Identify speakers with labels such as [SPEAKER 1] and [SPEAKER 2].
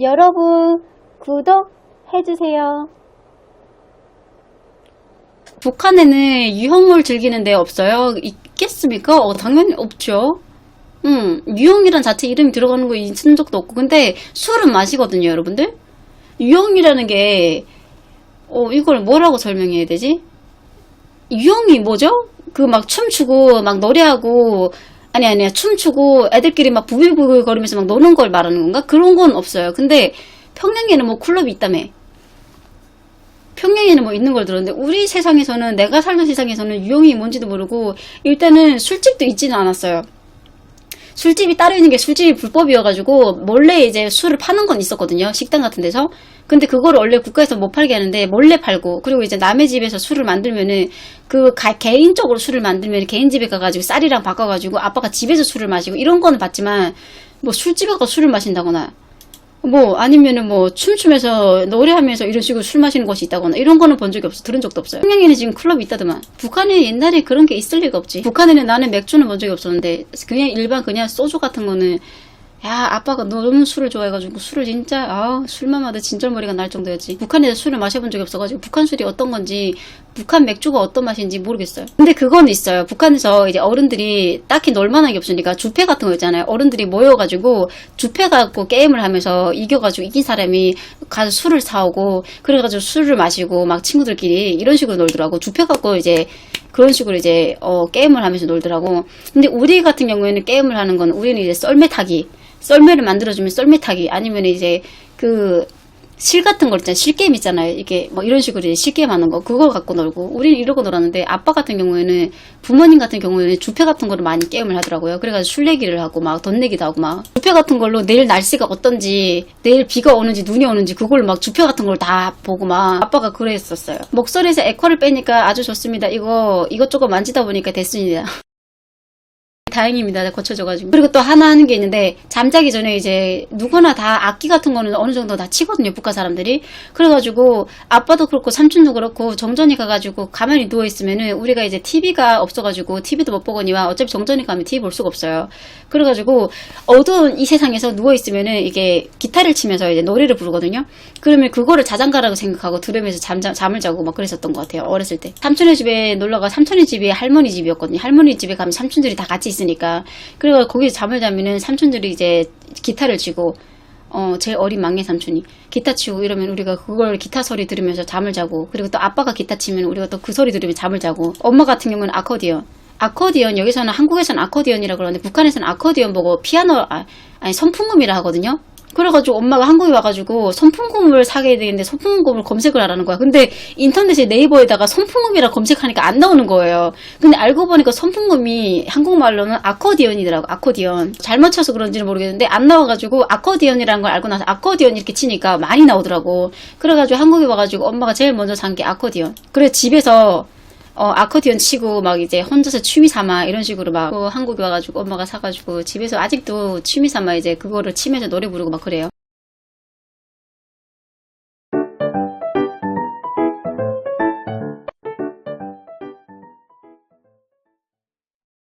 [SPEAKER 1] 여러분, 구독해주세요.
[SPEAKER 2] 북한에는 유형물 즐기는 데 없어요? 있겠습니까? 어, 당연히 없죠. 음, 유형이란 자체 이름이 들어가는 거 있은 적도 없고. 근데 술은 마시거든요, 여러분들? 유형이라는 게, 어, 이걸 뭐라고 설명해야 되지? 유형이 뭐죠? 그 막 춤추고, 막 노래하고, 아니, 아니야. 춤추고, 애들끼리 막 부글부글 거리면서 막 노는 걸 말하는 건가? 그런 건 없어요. 근데 평양에는 뭐 클럽이 있다며. 평양에는 뭐 있는 걸 들었는데 우리 세상에서는 내가 살던 세상에서는 유형이 뭔지도 모르고 일단은 술집도 있지는 않았어요. 술집이 따로 있는 게 술집이 불법이어가지고 몰래 이제 술을 파는 건 있었거든요. 식당 같은 데서. 근데 그거를 원래 국가에서 못 팔게 하는데 몰래 팔고 그리고 이제 남의 집에서 술을 만들면은 그 가- 개인적으로 술을 만들면 개인 집에 가가지고 쌀이랑 바꿔가지고 아빠가 집에서 술을 마시고 이런 거는 봤지만 뭐 술집에 가서 술을 마신다거나 뭐 아니면은 뭐 춤추면서 노래하면서 이런 식으로 술 마시는 것이 있다거나 이런 거는 본 적이 없어. 들은 적도 없어요. 평양에는 지금 클럽이 있다더만. 북한에 옛날에 그런 게 있을 리가 없지. 북한에는 나는 맥주는 본 적이 없었는데 그냥 일반 그냥 소주 같은 거는 야 아빠가 너무 술을 좋아해가지고 술을 진짜 아 술만 마도 진절머리가 날 정도였지. 북한에서 술을 마셔본 적이 없어가지고 북한 술이 어떤 건지 북한 맥주가 어떤 맛인지 모르겠어요. 근데 그건 있어요. 북한에서 이제 어른들이 딱히 놀만한 게 없으니까 주패 같은 거 있잖아요. 어른들이 모여가지고 주패 갖고 게임을 하면서 이겨가지고 이긴 사람이 가서 술을 사오고 그래가지고 술을 마시고 막 친구들끼리 이런 식으로 놀더라고. 주패 갖고 이제 그런 식으로 이제 어, 게임을 하면서 놀더라고. 근데 우리 같은 경우에는 게임을 하는 건 우리는 이제 썰매 타기, 썰매를 만들어주면 썰매 타기 아니면 이제 그 실 같은 거 있잖아요. 실게임 있잖아요. 이게 뭐 이런 식으로 이제 실게임 하는 거 그걸 갖고 놀고 우리는 이러고 놀았는데 아빠 같은 경우에는 부모님 같은 경우에는 주패 같은 거를 많이 게임을 하더라고요. 그래가지고 술 내기를 하고 막 돈 내기도 하고 막 주패 같은 걸로 내일 날씨가 어떤지 내일 비가 오는지 눈이 오는지 그걸 막 주패 같은 걸 다 보고 막 아빠가 그랬었어요. 목소리에서 에코를 빼니까 아주 좋습니다. 이거 이것저것 만지다 보니까 됐습니다. 다행입니다. 고쳐져가지고. 그리고 또 하나 하는 게 있는데, 잠자기 전에 이제, 누구나 다 악기 같은 거는 어느 정도 다 치거든요, 북한 사람들이. 그래가지고, 아빠도 그렇고, 삼촌도 그렇고, 정전이 가가지고, 가만히 누워 있으면은, 우리가 이제 TV가 없어가지고, TV도 못 보거니와, 어차피 정전이 가면 TV 볼 수가 없어요. 그래가지고, 어두운 이 세상에서 누워 있으면은, 이게, 기타를 치면서 이제 노래를 부르거든요. 그러면 그거를 자장가라고 생각하고, 들으면서 잠, 잠, 잠을 자고 막 그랬었던 것 같아요, 어렸을 때. 삼촌의 집에 놀러가, 삼촌의 집이 할머니 집이었거든요. 할머니 집에 가면 삼촌들이 다 같이 있으니까. 그래서 거기서 잠을 자면은 삼촌들이 이제 기타를 치고, 어, 제일 어린 막내 삼촌이 기타 치고 이러면 우리가 그걸 기타 소리 들으면서 잠을 자고, 그리고 또 아빠가 기타 치면 우리가 또 그 소리 들으면 잠을 자고, 엄마 같은 경우는 아코디언. 아코디언, 여기서는 한국에서는 아코디언이라고 그러는데, 북한에서는 아코디언 보고 피아노, 아, 아니, 선풍금이라 하거든요? 그래가지고 엄마가 한국에 와가지고 선풍금을 사게 되는데 선풍금을 검색을 하라는 거야. 근데 인터넷에 네이버에다가 선풍금이라 검색하니까 안 나오는 거예요. 근데 알고 보니까 선풍금이 한국말로는 아코디언이더라고. 아코디언. 잘못 쳐서 그런지는 모르겠는데 안 나와가지고 아코디언이라는 걸 알고 나서 아코디언 이렇게 치니까 많이 나오더라고. 그래가지고 한국에 와가지고 엄마가 제일 먼저 산 게 아코디언. 그래 집에서 어, 아코디언 치고 막 이제 혼자서 취미 삼아 이런 식으로 막그 한국에 와가지고 엄마가 사가지고 집에서 아직도 취미 삼아 이제 그거를 치면서 노래 부르고 막 그래요.